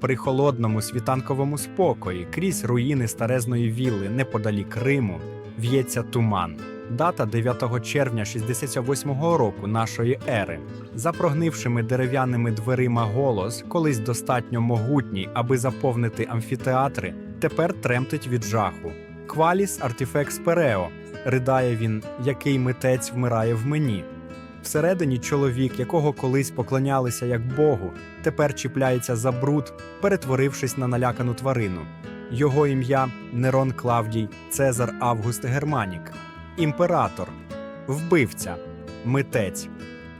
При холодному світанковому спокої крізь руїни старезної вілли неподалік Риму в'ється туман. Дата 9 червня 68-го року нашої ери. За прогнившими дерев'яними дверима голос, колись достатньо могутній, аби заповнити амфітеатри, тепер тремтить від жаху. Кваліс артифекс перео, ридає він, який митець вмирає в мені. Всередині чоловік, якого колись поклонялися як Богу, тепер чіпляється за бруд, перетворившись на налякану тварину. Його ім'я Нерон Клавдій Цезар Август Германік, імператор, вбивця, митець,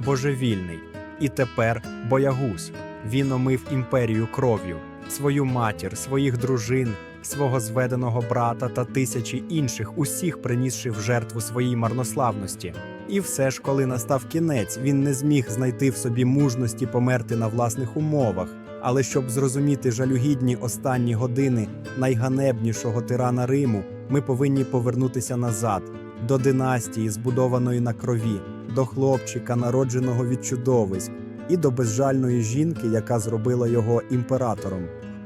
божевільний. І тепер боягуз. Він омив імперію кров'ю, свою матір, своїх дружин, свого зведеного брата та тисячі інших, усіх принісши в жертву своїй марнославності. І все ж, коли настав кінець, він не зміг знайти в собі мужності померти на власних умовах. Але щоб зрозуміти жалюгідні останні години найганебнішого тирана Риму, ми повинні повернутися назад до династії, збудованої на крові, до хлопчика, народженого від чудовиськ, і до безжальної жінки, яка зробила його імператором.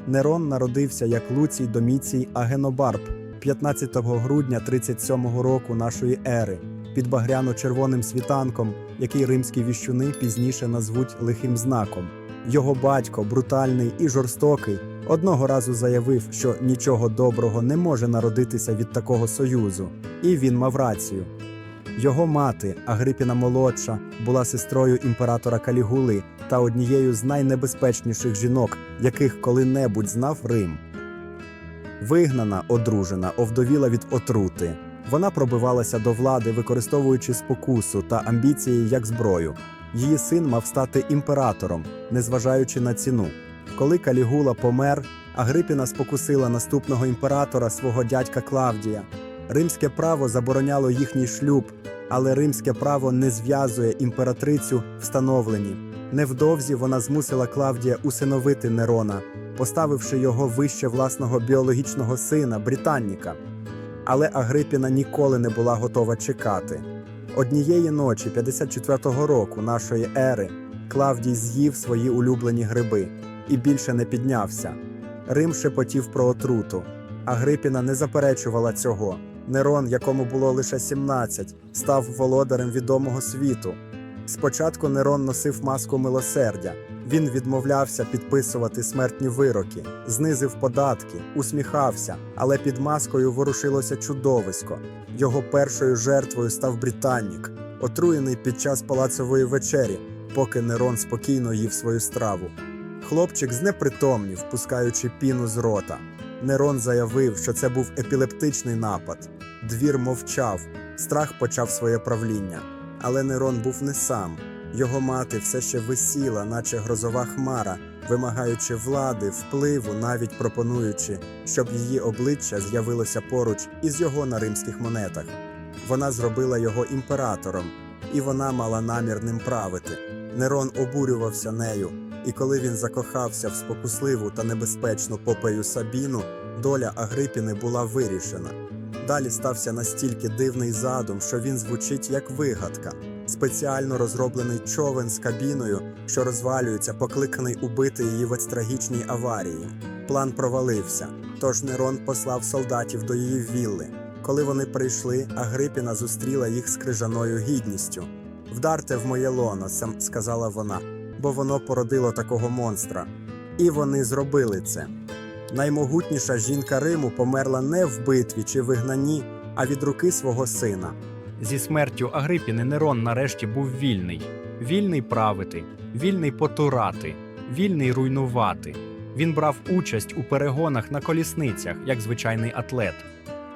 Нерон народився як Луцій Доміцій Агенобарб 15 грудня 37 року нашої ери під багряно-червоним світанком, який римські віщуни пізніше назвуть лихим знаком. Його батько, брутальний і жорстокий, одного разу заявив, що нічого доброго не може народитися від такого союзу, і він мав рацію. Його мати, Агрипіна молодша, була сестрою імператора Калігули та однією з найнебезпечніших жінок, яких коли-небудь знав Рим. Вигнана, одружена, овдовіла від отрути. Вона пробивалася до влади, використовуючи спокусу та амбіції як зброю. Її син мав стати імператором, незважаючи на ціну. Коли Калігула помер, Агрипіна спокусила наступного імператора свого дядька Клавдія. Римське право забороняло їхній шлюб, але римське право не зв'язує імператрицю встановлені. Невдовзі вона змусила Клавдія усиновити Нерона, поставивши його вище власного біологічного сина, Британніка. Але Агрипіна ніколи не була готова чекати. Однієї ночі 54-го року нашої ери Клавдій з'їв свої улюблені гриби і більше не піднявся. Рим шепотів про отруту. Агрипіна не заперечувала цього. Нерон, якому було лише 17, став володарем відомого світу. Спочатку Нерон носив маску милосердя. Він відмовлявся підписувати смертні вироки, знизив податки, усміхався, але під маскою ворушилося чудовисько. Його першою жертвою став Британнік, отруєний під час палацової вечері, поки Нерон спокійно їв свою страву. Хлопчик знепритомнів, пускаючи піну з рота. Нерон заявив, що це був епілептичний напад. Двір мовчав, страх почав своє правління. Але Нерон був не сам. Його мати все ще висіла, наче грозова хмара, вимагаючи влади, впливу, навіть пропонуючи, щоб її обличчя з'явилося поруч із його на римських монетах. Вона зробила його імператором, і вона мала намір ним правити. Нерон обурювався нею, і коли він закохався в спокусливу та небезпечну попею Сабіну, доля Агрипіни була вирішена. Далі стався настільки дивний задум, що він звучить як вигадка. Спеціально розроблений човен з кабіною, що розвалюється, покликаний убити її в трагічній аварії. План провалився, тож Нерон послав солдатів до її вілли. Коли вони прийшли, Агрипіна зустріла їх з крижаною гідністю. Вдарте в моє лоно, сам сказала вона, бо воно породило такого монстра. І вони зробили це. Наймогутніша жінка Риму померла не в битві чи вигнанні, а від руки свого сина. Зі смертю Агрипіни Нерон нарешті був вільний, вільний правити, вільний потурати, вільний руйнувати. Він брав участь у перегонах на колісницях, як звичайний атлет,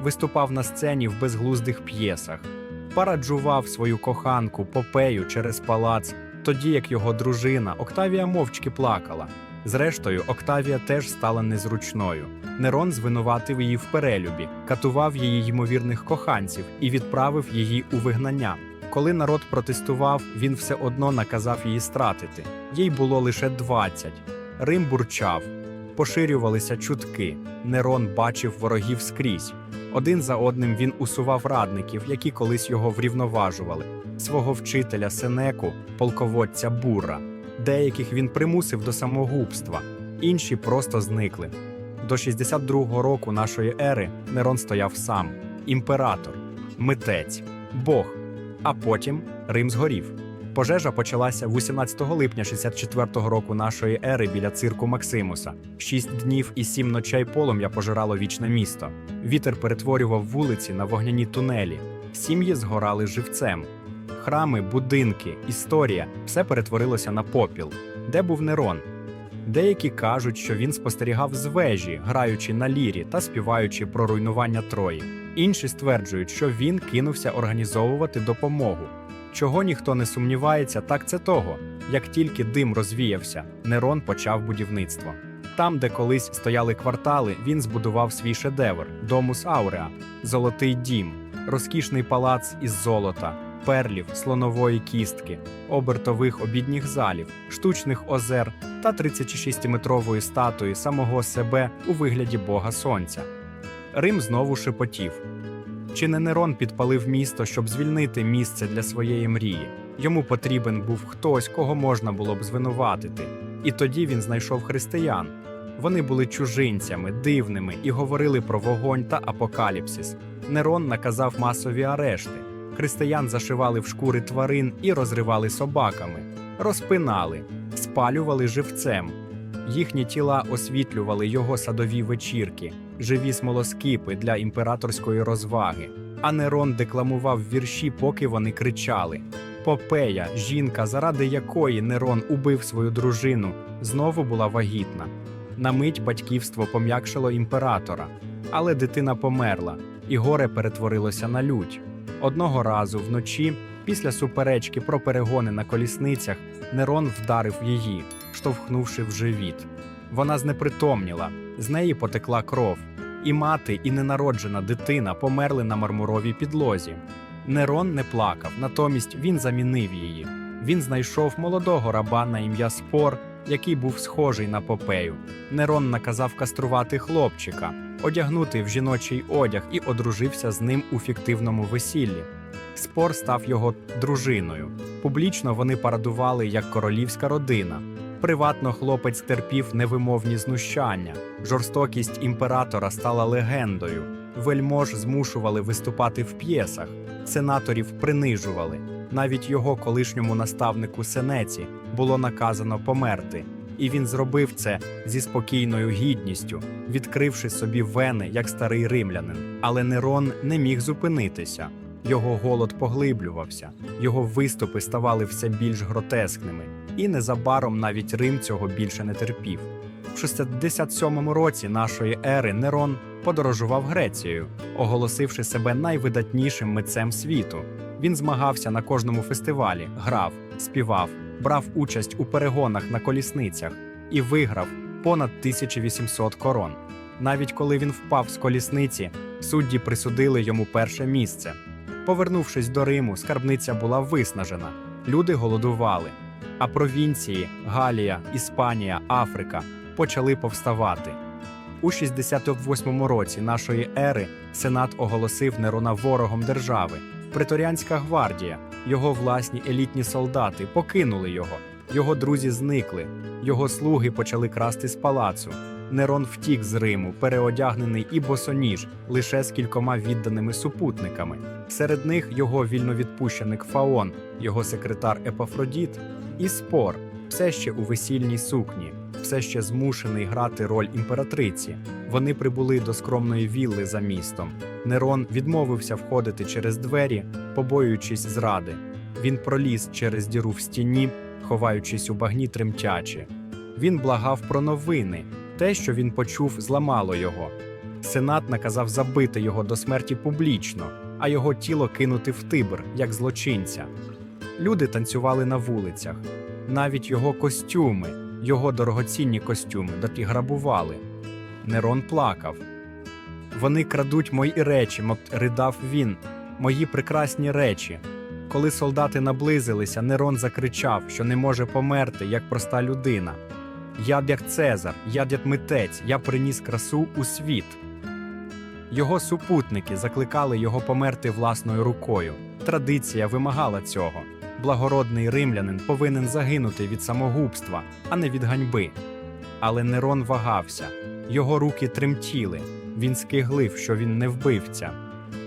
виступав на сцені в безглуздих п'єсах, параджував свою коханку Попею через палац, тоді як його дружина Октавія мовчки плакала. Зрештою, Октавія теж стала незручною. Нерон звинуватив її в перелюбі, катував її ймовірних коханців і відправив її у вигнання. Коли народ протестував, він все одно наказав її стратити. Їй було лише 20. Рим бурчав, поширювалися чутки. Нерон бачив ворогів скрізь. Один за одним він усував радників, які колись його врівноважували, свого вчителя Сенеку, полководця Бура. Деяких він примусив до самогубства. інші просто зникли. До 62-го року нашої ери Нерон стояв сам, імператор, митець, Бог, а потім Рим згорів. Пожежа почалася 18 липня 64-го року нашої ери біля цирку Максимуса. Шість днів і сім ночей полум'я пожирало вічне місто. Вітер перетворював вулиці на вогняні тунелі. Сім'ї згорали живцем. Храми, будинки, історія все перетворилося на попіл. Де був Нерон? Деякі кажуть, що він спостерігав з вежі, граючи на лірі та співаючи про руйнування Трої. Інші стверджують, що він кинувся організовувати допомогу. Чого ніхто не сумнівається, так це того. Як тільки дим розвіявся, Нерон почав будівництво. Там, де колись стояли квартали, він збудував свій шедевр Домус Ауреа, Золотий дім, розкішний палац із золота, перлів, слонової кістки, обертових обідніх залів, штучних озер та 36-метрової статуї самого себе у вигляді Бога Сонця. Рим знову шепотів. Чи не Нерон підпалив місто, щоб звільнити місце для своєї мрії? Йому потрібен був хтось, кого можна було б звинуватити. І тоді він знайшов християн. Вони були чужинцями, дивними і говорили про вогонь та апокаліпсис. Нерон наказав масові арешти. Християн зашивали в шкури тварин і розривали собаками, розпинали, спалювали живцем. Їхні тіла освітлювали його садові вечірки, живі смолоскипи для імператорської розваги. А Нерон декламував вірші, поки вони кричали. Попея, жінка, заради якої Нерон убив свою дружину, знову була вагітна. На мить батьківство пом'якшило імператора, але дитина померла, і горе перетворилося на лють. Одного разу вночі, після суперечки про перегони на колісницях, Нерон вдарив її, штовхнувши в живіт. Вона знепритомніла, з неї потекла кров, і мати, і ненароджена дитина померли на мармуровій підлозі. Нерон не плакав, натомість він замінив її. Він знайшов молодого раба на ім'я Спор, який був схожий на попею. Нерон наказав каструвати хлопчика, одягнути в жіночий одяг і одружився з ним у фіктивному весіллі. Спор став його дружиною. Публічно вони парадували як королівська родина. Приватно хлопець терпів невимовні знущання. Жорстокість імператора стала легендою. Вельмож змушували виступати в п'єсах, сенаторів принижували. Навіть його колишньому наставнику Сенеці було наказано померти, і він зробив це зі спокійною гідністю, відкривши собі вени як старий римлянин. Але Нерон не міг зупинитися. Його голод поглиблювався, його виступи ставали все більш гротескними, і незабаром навіть Рим цього більше не терпів. В 67 році нашої ери Нерон подорожував Грецією, оголосивши себе найвидатнішим митцем світу. Він змагався на кожному фестивалі, грав, співав, брав участь у перегонах на колісницях і виграв понад 1800 корон. Навіть коли він впав з колісниці, судді присудили йому перше місце. Повернувшись до Риму, скарбниця була виснажена, люди голодували, а провінції Галія, Іспанія, Африка почали повставати. У 68 році нашої ери Сенат оголосив Нерона ворогом держави. Преторіанська гвардія, його власні елітні солдати покинули його. Його друзі зникли, його слуги почали красти з палацу. Нерон втік з Риму, переодягнений і босоніж, лише з кількома відданими супутниками. Серед них його вільновідпущеник Фаон, його секретар Епафродіт і спор, все ще у весільній сукні, все ще змушений грати роль імператриці. Вони прибули до скромної вілли за містом. Нерон відмовився входити через двері, побоюючись зради. Він проліз через діру в стіні, ховаючись у багні тремтячи. Він благав про новини. Те, що він почув, зламало його. Сенат наказав забити його до смерті публічно, а його тіло кинути в тибр, як злочинця. Люди танцювали на вулицях. Навіть його костюми, його дорогоцінні костюми, доті грабували. Нерон плакав. Вони крадуть мої речі, ридав він, мої прекрасні речі. Коли солдати наблизилися, Нерон закричав, що не може померти, як проста людина. Я як Цезар, я митець, я приніс красу у світ. Його супутники закликали його померти власною рукою. Традиція вимагала цього. Благородний римлянин повинен загинути від самогубства, а не від ганьби. Але Нерон вагався, його руки тремтіли, він скиглив, що він не вбивця.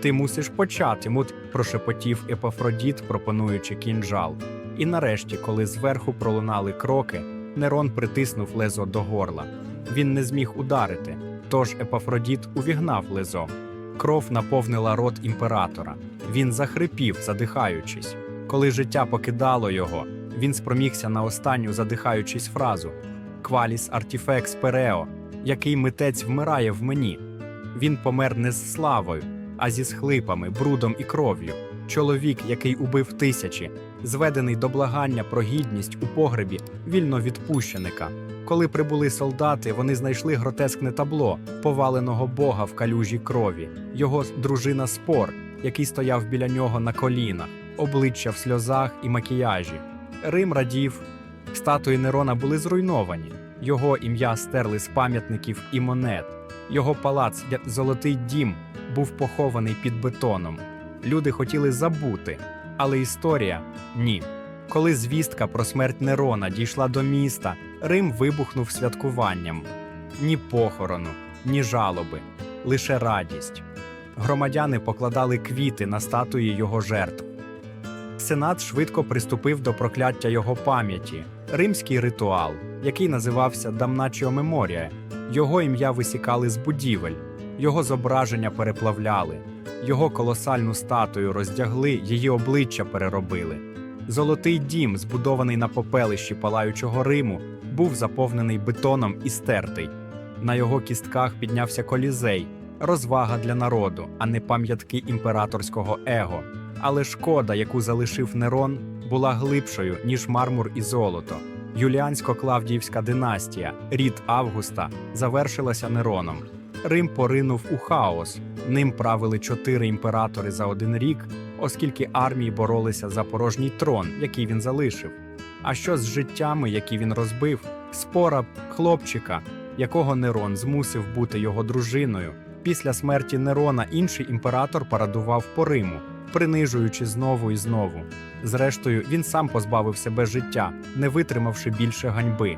Ти мусиш почати, мут прошепотів Епафродіт, пропонуючи кінжал. І нарешті, коли зверху пролунали кроки, Нерон притиснув лезо до горла. Він не зміг ударити, тож Епафродіт увігнав лезо. Кров наповнила рот імператора. Він захрипів, задихаючись. Коли життя покидало його, він спромігся на останню задихаючись фразу Кваліс артіфекс перео, який митець вмирає в мені. Він помер не з славою, а зі схлипами, брудом і кров'ю. Чоловік, який убив тисячі, зведений до благання про гідність у погребі вільновідпущеника. Коли прибули солдати, вони знайшли гротескне табло поваленого бога в калюжі крові, його дружина спор, який стояв біля нього на колінах, обличчя в сльозах і макіяжі. Рим радів. Статуї Нерона були зруйновані, його ім'я стерли з пам'ятників і монет. Його палац, золотий дім, був похований під бетоном. Люди хотіли забути, але історія ні. Коли звістка про смерть Нерона дійшла до міста, Рим вибухнув святкуванням. Ні похорону, ні жалоби, лише радість. Громадяни покладали квіти на статуї його жертв. Сенат швидко приступив до прокляття його пам'яті, римський ритуал, який називався Дамначіо Меморія. Його ім'я висікали з будівель, його зображення переплавляли, його колосальну статую роздягли, її обличчя переробили. Золотий дім, збудований на попелищі палаючого Риму, був заповнений бетоном і стертий. На його кістках піднявся колізей, розвага для народу, а не пам'ятки імператорського его. Але шкода, яку залишив Нерон, була глибшою, ніж мармур і золото. Юліансько-Клавдіївська династія, рід Августа, завершилася Нероном. Рим поринув у хаос. Ним правили чотири імператори за один рік, оскільки армії боролися за порожній трон, який він залишив. А що з життями, які він розбив, спора хлопчика, якого Нерон змусив бути його дружиною. Після смерті Нерона інший імператор парадував по Риму, принижуючи знову і знову. Зрештою, він сам позбавив себе життя, не витримавши більше ганьби.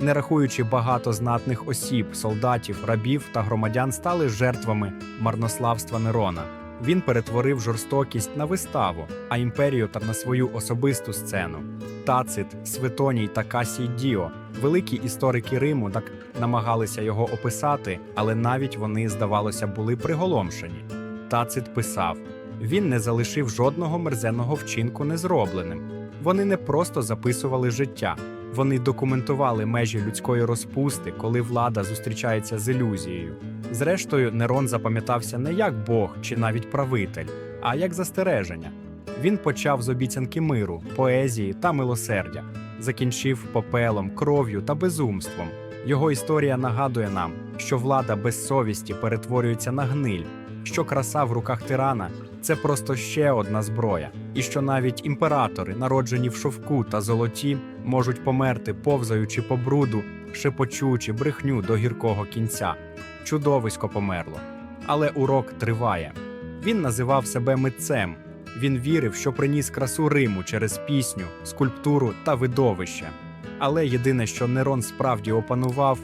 Не рахуючи багато знатних осіб, солдатів, рабів та громадян стали жертвами марнославства Нерона. Він перетворив жорстокість на виставу, а імперію та на свою особисту сцену. Тацит, Светоній та Касій Діо, великі історики Риму, так намагалися його описати, але навіть вони, здавалося, були приголомшені. Тацит писав: він не залишив жодного мерзенного вчинку незробленим. Вони не просто записували життя, вони документували межі людської розпусти, коли влада зустрічається з ілюзією. Зрештою, Нерон запам'ятався не як Бог чи навіть правитель, а як застереження. Він почав з обіцянки миру, поезії та милосердя, закінчив попелом, кров'ю та безумством. Його історія нагадує нам, що влада без совісті перетворюється на гниль, що краса в руках тирана це просто ще одна зброя, і що навіть імператори, народжені в шовку та золоті, можуть померти, повзаючи по бруду, шепочучи брехню до гіркого кінця. Чудовисько померло. Але урок триває. Він називав себе митцем. Він вірив, що приніс красу Риму через пісню, скульптуру та видовище. Але єдине, що Нерон справді опанував,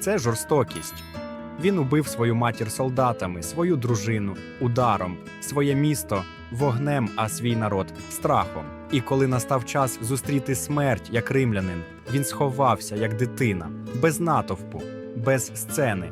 це жорстокість. Він убив свою матір солдатами, свою дружину ударом, своє місто вогнем, а свій народ страхом. І коли настав час зустріти смерть як римлянин, він сховався як дитина, без натовпу, без сцени,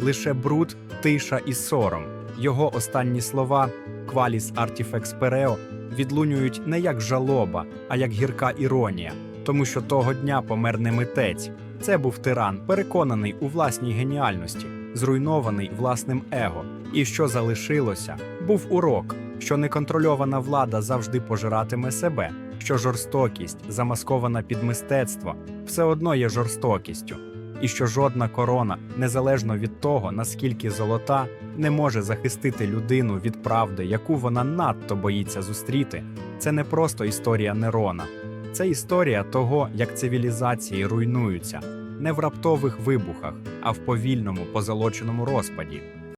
лише бруд, тиша і сором. Його останні слова кваліс артіфекс перео відлунюють не як жалоба, а як гірка іронія, тому що того дня помер не митець. Це був тиран, переконаний у власній геніальності, зруйнований власним его. І що залишилося, був урок, що неконтрольована влада завжди пожиратиме себе, що жорстокість, замаскована під мистецтво, все одно є жорстокістю, і що жодна корона, незалежно від того, наскільки золота, не може захистити людину від правди, яку вона надто боїться зустріти. Це не просто історія Нерона, це історія того, як цивілізації руйнуються не в раптових вибухах, а в повільному позолоченому розпаді.